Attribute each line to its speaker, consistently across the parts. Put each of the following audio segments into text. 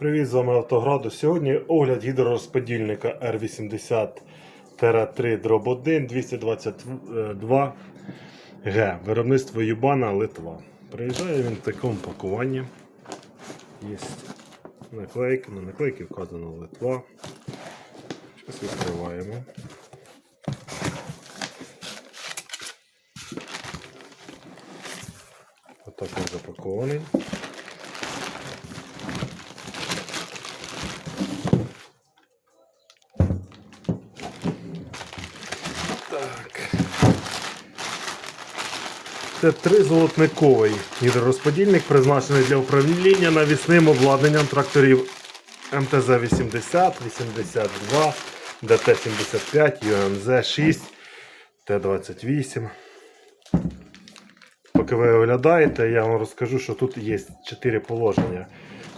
Speaker 1: Привіт, з вами Автограду. Сьогодні огляд гідророзподільника R80-3 дроб 1 222 Г. Виробництво Юбана Литва. Приїжджає він в такому пакуванні. Є наклейки, на наклейки вказано Литва. Щось відкриваємо. Отак він запакований. Так. Це тризолотниковий гідророзподільник, призначений для управління навісним обладнанням тракторів МТЗ-80, 82, ДТ-75, ЮМЗ-6, Т-28. Поки ви оглядаєте, я вам розкажу, що тут є 4 положення.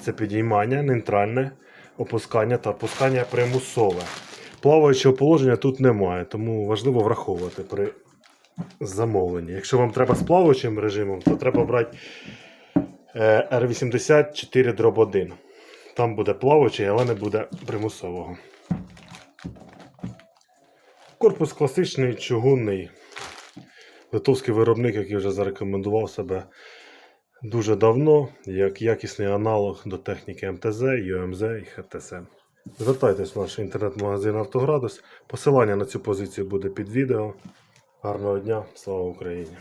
Speaker 1: Це підіймання, нейтральне, опускання та опускання примусове. Плаваючого положення тут немає, тому важливо враховувати при замовленні. Якщо вам треба з плаваючим режимом, то треба брати е, R84 дроб 1. Там буде плаваючий, але не буде примусового. Корпус класичний чугунний. Литовський виробник, який вже зарекомендував себе дуже давно, як якісний аналог до техніки МТЗ, ЮМЗ і ХТС. Звертайтесь в наш інтернет-магазин Автоградус. Посилання на цю позицію буде під відео. Гарного дня, слава Україні!